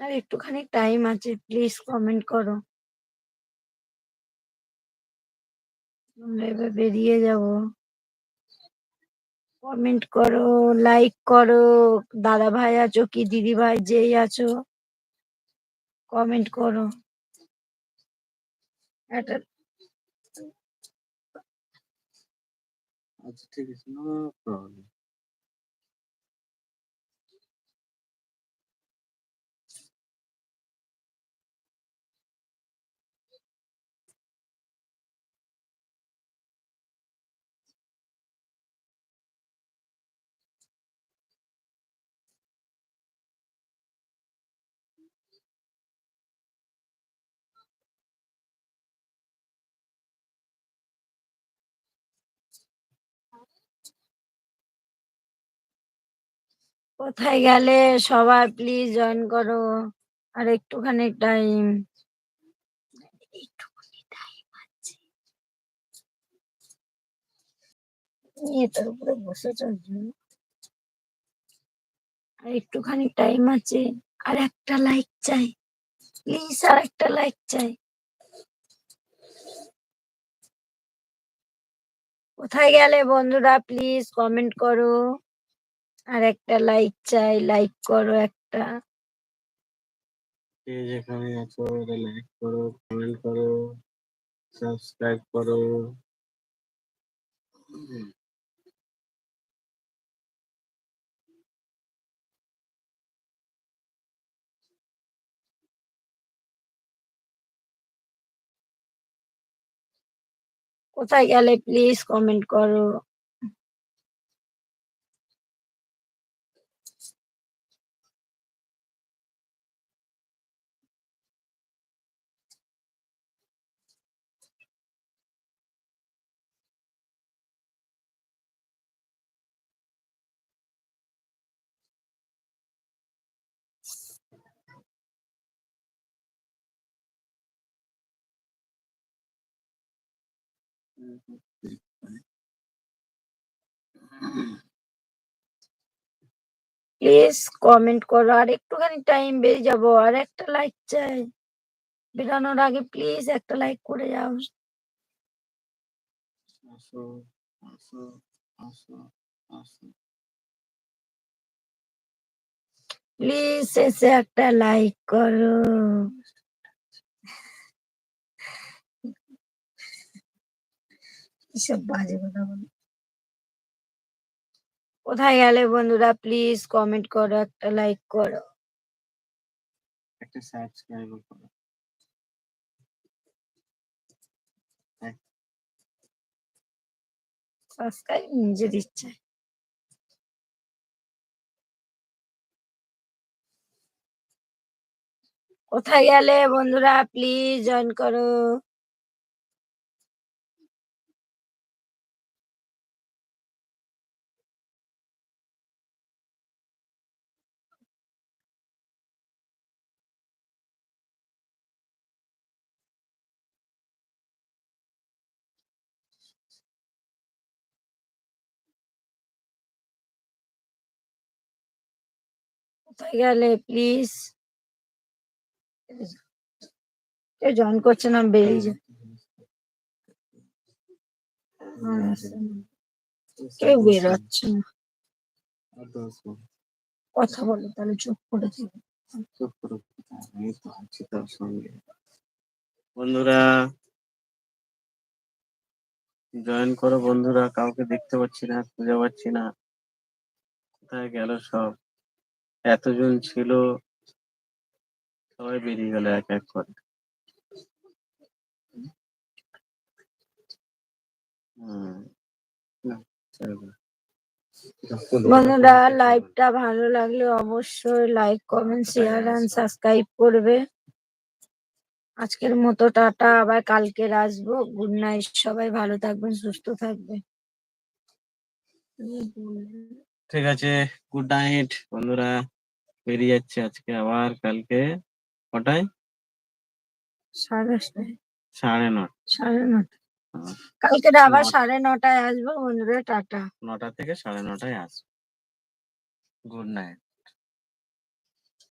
আর একটুখানি টাইম আছে please comment করো। আমরা এবার বেরিয়ে যাব। কমেন্ট করো লাইক করো। দাদা ভাই আছো কি? দিদি ভাই যেই আছো কমেন্ট করো। একটা আচ্ছা ঠিক আছে নো প্রবলেম কোথায় গেলে সবাই প্লিজ জয়েন করো? আর একটুখানি টাইম টাইম আছে। এটার উপরে বসে চলছে আর একটুখানি টাইম আছে। আর একটা লাইক চাই। প্লিজ আর একটা লাইক চাই। কোথায় গেলে বন্ধুরা প্লিজ কমেন্ট করো। আর একটা লাইক চাই লাইক করো একটা। কে যেখানে আছো লাইক করো কমেন্ট করো সাবস্ক্রাইব করো। কোথায় গেলে প্লিজ কমেন্ট করো। প্লিজ কমেন্ট করো আর একটুখানি টাইম বেরিয়ে যাব আর একটা লাইক চাই। বেরানোর আগে প্লিজ একটা লাইক করে যাও। আসো আসো আসো আসো। প্লিজ এসে একটা লাইক করো। এসব বাজে কথা বলো। কোথায় গেলে বন্ধুরা? প্লিজ কমেন্ট করো একটা লাইক করো। একটা সাবস্ক্রাইব করো। সাবস্ক্রাইব নিজের ইচ্ছা কোথায় গেলে বন্ধুরা? প্লিজ জয়েন করো। কোথায় গেলে প্লিজ জয়েন করছে না বেরিয়ে যা আর আসছে না। কেউ বেরোচ্ছে না। আর দশ মিনিট। কথা বলো তাহলে চুপ করে থাকো। চুপ করো আমি তো আছি তোর সঙ্গে। বন্ধুরা জয়েন করো বন্ধুরা কাউকে দেখতে পাচ্ছি না খুঁজে পাচ্ছি না। কোথায় গেল সব? এতজন ছিল সবাই বেরিয়ে গেল এক এক করে। বন্ধুরা লাইভটা ভালো লাগলে অবশ্যই like comment share and subscribe করবে। আজকের মতো টাটা আবার কালকে আসব। গুড নাইট সবাই ভালো থাকবেন সুস্থ থাকবেন। ঠিক আছে গুড নাইট বন্ধুরা। বেরিয়ে যাচ্ছে আজকে আবার কালকে কটায়? সাড়ে সাড়ে নটা। সাড়ে নটা। কালকে আবার সাড়ে নটায় আসব বন্ধুরা টাটা। নটা থেকে সাড়ে নটায় আসব। Good night.